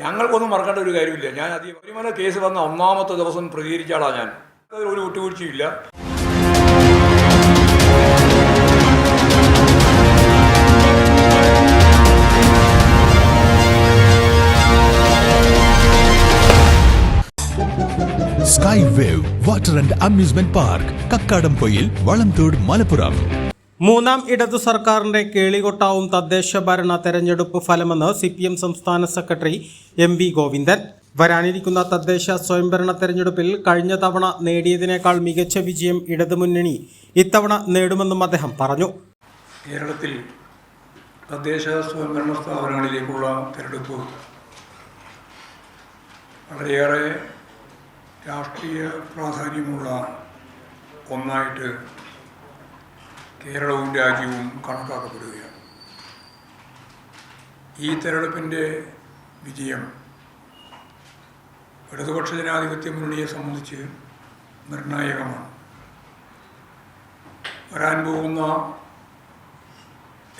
ഞങ്ങൾക്കൊന്നും മറക്കേണ്ട ഒരു കാര്യമില്ല. ഞാൻ അധികം ശബരിമല കേസ് വന്ന ഒന്നാമത്തെ ദിവസം പ്രതികരിച്ചാളാ ഞാൻ. ഒരു വിട്ടുവീഴ്ചയില്ല sky wave water and amusement park Kakkadampoyil Valamthode Malappuram മൂന്നാം ഇടതു സർക്കാരിന്റെ കേളികൊട്ടാവും തദ്ദേശ ഭരണ തെരഞ്ഞെടുപ്പ് ഫലമെന്ന് സി പി എം സംസ്ഥാന സെക്രട്ടറി എം വി ഗോവിന്ദൻ. വരാനിരിക്കുന്ന തദ്ദേശ സ്വയംഭരണ തെരഞ്ഞെടുപ്പിൽ കഴിഞ്ഞ തവണ നേടിയതിനേക്കാൾ മികച്ച വിജയം ഇടതുമുന്നണി ഇത്തവണ നേടുമെന്നും അദ്ദേഹം പറഞ്ഞു. കേരളത്തിൽ തദ്ദേശ സ്വയംഭരണ സ്ഥാപനങ്ങളിലേക്കുള്ള തിരഞ്ഞെടുപ്പ് വളരെയേറെ രാഷ്ട്രീയ പ്രാധാന്യമുള്ള ഒന്നായിട്ട് കേരളവും രാജ്യവും കണക്കാക്കപ്പെടുകയാണ്. ഈ തെരഞ്ഞെടുപ്പിന്റെ വിജയം ഇടതുപക്ഷ ജനാധിപത്യ മുന്നണിയെ സംബന്ധിച്ച് നിർണായകമാണ്. വരാൻ പോകുന്ന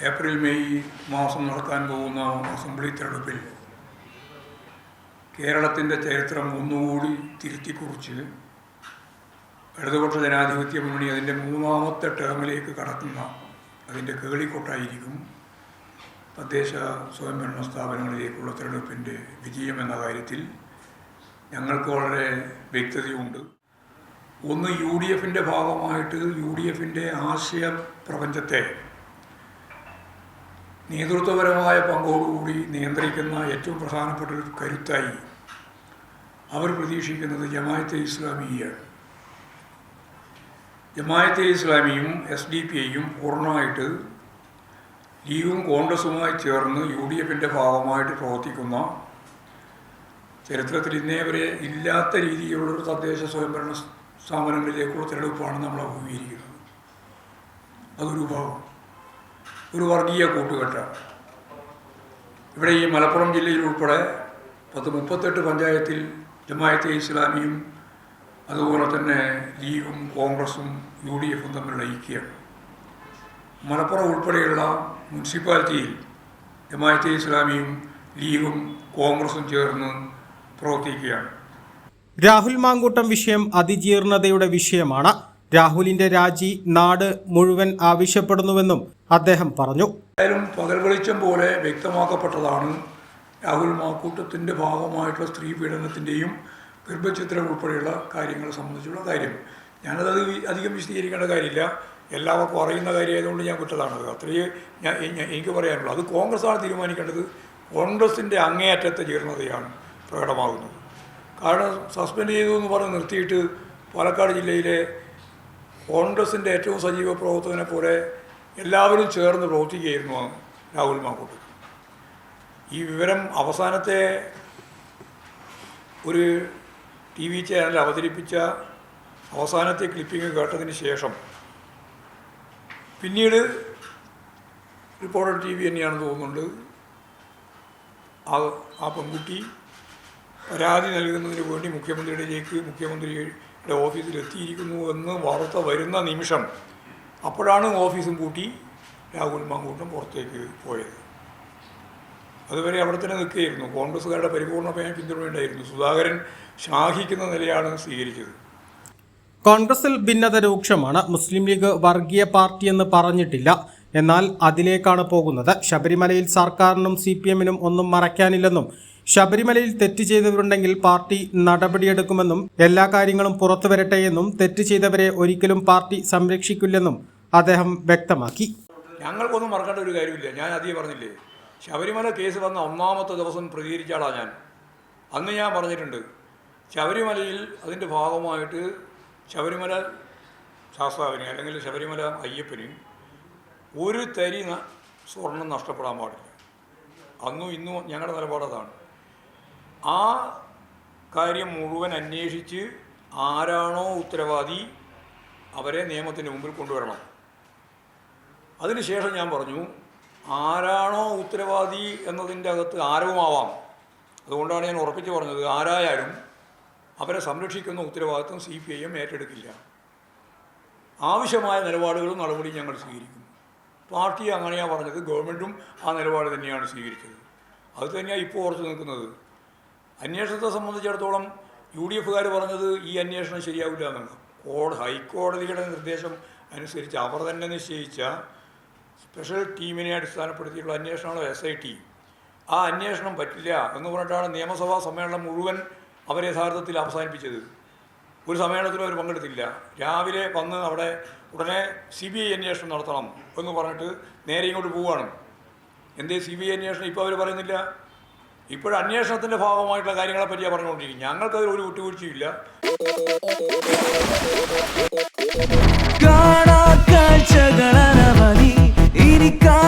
ഏപ്രിൽ മെയ് മാസം നടക്കാൻ പോകുന്ന അസംബ്ലി തെരഞ്ഞെടുപ്പിൽ കേരളത്തിന്റെ ചരിത്രം ഒന്നുകൂടി തിരുത്തിക്കുറിച്ച് ഇടതുപക്ഷ ജനാധിപത്യ മുന്നണി അതിന്റെ മൂന്നാമത്തെ ടേമിലേക്ക് കടക്കുന്ന അതിന്റെ കേളിക്കൊട്ടായിരിക്കും തദ്ദേശ സ്വയംഭരണ സ്ഥാപനങ്ങളിലേക്കുള്ള തെരഞ്ഞെടുപ്പിന്റെ വിജയം എന്ന കാര്യത്തിൽ ഞങ്ങൾക്ക് വളരെ വ്യക്തതയുണ്ട്. ഒന്ന് യു ഡി എഫിന്റെ ഭാഗമായിട്ട് യു ഡി എഫിന്റെ ആശയ പ്രപഞ്ചത്തെ നേതൃത്വപരമായ പങ്കോടുകൂടി നിയന്ത്രിക്കുന്ന ഏറ്റവും പ്രധാനപ്പെട്ട ഒരു കരുത്തായി അവർ പ്രതീക്ഷിക്കുന്നത് ജമായത്തെ ഇസ്ലാമിയാണ് ജമായത്തെ ഇസ്ലാമിയും എസ് ഡി പി ഐയും പൂർണമായിട്ട് ലീഗും കോൺഗ്രസുമായി ചേർന്ന് യു ഡി എഫിന്റെ ഭാഗമായിട്ട് പ്രവർത്തിക്കുന്ന ചരിത്രത്തിൽ ഇന്നേ വരെ ഇല്ലാത്ത രീതിയിലുള്ളൊരു തദ്ദേശ സ്വയംഭരണ സ്ഥാപനങ്ങളിലേക്കുള്ള തിരഞ്ഞെടുപ്പാണ് നമ്മൾ അഭിമുഖീകരിക്കുന്നത്. അതൊരു ഭാഗം. ഒരു വർഗീയ കൂട്ടുകെട്ട. ഇവിടെ ഈ മലപ്പുറം ജില്ലയിൽ ഉൾപ്പെടെ പത്ത് മുപ്പത്തെട്ട് പഞ്ചായത്തിൽ ജമായത്തെ ഇസ്ലാമിയും അതുപോലെ തന്നെ ലീഗും കോൺഗ്രസും യു ഡി എഫും തമ്മിലുള്ള ഐക്യം മലപ്പുറം ഉൾപ്പെടെയുള്ള മുനിസിപ്പാലിറ്റിയിൽ ജമാഅത്തെ ഇസ്ലാമിയും ലീഗും കോൺഗ്രസും ചേർന്ന് പ്രവർത്തിക്കുകയാണ്. രാഹുൽ മാങ്കൂട്ടം വിഷയം അതിജീർണതയുടെ വിഷയമാണ്. രാഹുലിന്റെ രാജി നാട് മുഴുവൻ ആവശ്യപ്പെടുന്നുവെന്നും അദ്ദേഹം പറഞ്ഞു. എന്തായാലും പകൽ വെളിച്ചം പോലെ വ്യക്തമാക്കപ്പെട്ടതാണ് രാഹുൽ മാക്കൂട്ടത്തിന്റെ ഭാഗമായിട്ടുള്ള സ്ത്രീ പീഡനത്തിന്റെയും ഗർഭചിത്രം ഉൾപ്പെടെയുള്ള കാര്യങ്ങളെ സംബന്ധിച്ചുള്ള കാര്യം. ഞാനത് അധികം വിശദീകരിക്കേണ്ട കാര്യമില്ല. എല്ലാവർക്കും അറിയുന്ന കാര്യമായതുകൊണ്ട് ഞാൻ കുറ്റതാണത്. അത്രയേ ഞാൻ- എനിക്ക് പറയാനുള്ളൂ. അത് കോൺഗ്രസ്സാണ് തീരുമാനിക്കേണ്ടത്. കോൺഗ്രസിന്റെ അങ്ങേയറ്റത്തെ ജീർണതയാണ് പ്രകടമാകുന്നത്. കാരണം സസ്പെൻഡ് ചെയ്തു എന്ന് പറഞ്ഞ് നിർത്തിയിട്ട് പാലക്കാട് ജില്ലയിലെ കോൺഗ്രസിന്റെ ഏറ്റവും സജീവ പ്രവർത്തകനെ പോലെ എല്ലാവരും ചേർന്ന് പ്രവർത്തിക്കുകയായിരുന്നു രാഹുൽ മാക്കൂട്ട് ഈ വിവരം അവസാനത്തെ ഒരു ടി വി ചാനൽ അവതരിപ്പിച്ച അവസാനത്തെ ക്ലിപ്പിംഗ് കേട്ടതിന് ശേഷം പിന്നീട് റിപ്പോർട്ടർ ടി വി തന്നെയാണെന്ന് തോന്നുന്നുണ്ട്. ആ പെൺകുട്ടി പരാതി നൽകുന്നതിന് വേണ്ടി മുഖ്യമന്ത്രിയുടെയിലേക്ക് മുഖ്യമന്ത്രിയുടെ ഓഫീസിൽ എത്തിയിരിക്കുന്നു എന്ന് വാർത്ത വരുന്ന നിമിഷം അപ്പോഴാണ് ഓഫീസും കൂട്ടി രാഹുൽ മാങ്കൂട്ടം പുറത്തേക്ക് പോയത്. അതുവരെ അവിടെ തന്നെ നിൽക്കുകയായിരുന്നു. കോൺഗ്രസ്സുകാരുടെ പരിപൂർണമായ പിന്തുണയുണ്ടായിരുന്നു. സുധാകരൻ ശ്ലാഘിക്കുന്ന നിലയാണ് സ്വീകരിച്ചത്. കോൺഗ്രസിൽ ഭിന്നത രൂക്ഷമാണ്. മുസ്ലിം ലീഗ് വർഗീയ പാർട്ടിയെന്ന് പറഞ്ഞിട്ടില്ല. എന്നാൽ അതിലേക്കാണ് പോകുന്നത്. ശബരിമലയിൽ സർക്കാരിനും സി പി എമ്മിനും ഒന്നും മറയ്ക്കാനില്ലെന്നും ശബരിമലയിൽ തെറ്റ് ചെയ്തവരുണ്ടെങ്കിൽ പാർട്ടി നടപടിയെടുക്കുമെന്നും എല്ലാ കാര്യങ്ങളും പുറത്തു വരട്ടെയെന്നും തെറ്റ് ചെയ്തവരെ ഒരിക്കലും പാർട്ടി സംരക്ഷിക്കില്ലെന്നും അദ്ദേഹം വ്യക്തമാക്കി. ഞങ്ങൾക്കൊന്നും മറക്കേണ്ട ഒരു കാര്യമില്ല. ഞാൻ അധികം പറഞ്ഞില്ലേ ശബരിമല കേസ് വന്ന ഒന്നാമത്തെ ദിവസം പ്രതികരിച്ച ആളാണ് ഞാൻ. അന്ന് ഞാൻ പറഞ്ഞിട്ടുണ്ട് ശബരിമലയിൽ അതിന്റെ ഭാഗമായിട്ട് ശബരിമല ശാസ്താവിന് അല്ലെങ്കിൽ ശബരിമല അയ്യപ്പന് ഒരു തരി സ്വർണം നഷ്ടപ്പെടാൻ പാടില്ല. അന്നും ഇന്നും ഞങ്ങളുടെ നിലപാട് അതാണ്. ആ കാര്യം മുഴുവൻ അന്വേഷിച്ച് ആരാണോ ഉത്തരവാദി അവരെ നിയമത്തിന്റെ മുമ്പിൽ കൊണ്ടുവരണം. അതിനുശേഷം ഞാൻ പറഞ്ഞു ആരാണോ ഉത്തരവാദി എന്നതിന്റെ അകത്ത് ആരവുമാവാം. അതുകൊണ്ടാണ് ഞാൻ ഉറപ്പിച്ച് പറഞ്ഞത് ആരായാലും അവരെ സംരക്ഷിക്കുന്ന ഉത്തരവാദിത്വം സി പി ഐ എം ഏറ്റെടുക്കില്ല. ആവശ്യമായ നിലപാടുകളും നടപടിയും ഞങ്ങൾ സ്വീകരിക്കും പാർട്ടി അങ്ങനെയാണ് പറഞ്ഞത് ഗവൺമെന്റും ആ നിലപാട് തന്നെയാണ് സ്വീകരിച്ചത്. അത് തന്നെയാണ് ഇപ്പോൾ ഓർത്ത് നിൽക്കുന്നത്. അന്വേഷണത്തെ സംബന്ധിച്ചിടത്തോളം യു ഡി എഫുകാർ പറഞ്ഞത് ഈ അന്വേഷണം ശരിയാവില്ല എന്നാണ്. കോട ഹൈക്കോടതിയുടെ നിർദ്ദേശം അനുസരിച്ച് അവർ തന്നെ നിശ്ചയിച്ച സ്പെഷ്യൽ ടീമിനെ അടിസ്ഥാനപ്പെടുത്തിയിട്ടുള്ള അന്വേഷണമാണ് എസ് ഐ ടി ആ അന്വേഷണം പറ്റില്ല എന്ന് പറഞ്ഞിട്ടാണ് നിയമസഭാ സമ്മേളനം മുഴുവൻ അവർ യഥാർത്ഥത്തിൽ അവസാനിപ്പിച്ചത്. ഒരു സമ്മേളനത്തിലും അവർ പങ്കെടുത്തില്ല. രാവിലെ വന്ന് അവിടെ ഉടനെ സി ബി ഐ അന്വേഷണം നടത്തണം എന്ന് പറഞ്ഞിട്ട് നേരെ ഇങ്ങോട്ട് പോവുകയാണ് എന്തേ സി ബി ഐ അന്വേഷണം? ഇപ്പോൾ അവർ പറയുന്നില്ല. ഇപ്പോഴും അന്വേഷണത്തിന്റെ ഭാഗമായിട്ടുള്ള കാര്യങ്ങളെ പറ്റിയാണ് പറഞ്ഞുകൊണ്ടിരിക്കും ഞങ്ങൾക്കതിൽ ഒരു വിട്ടുവീഴ്ചയില്ല കാണാ Because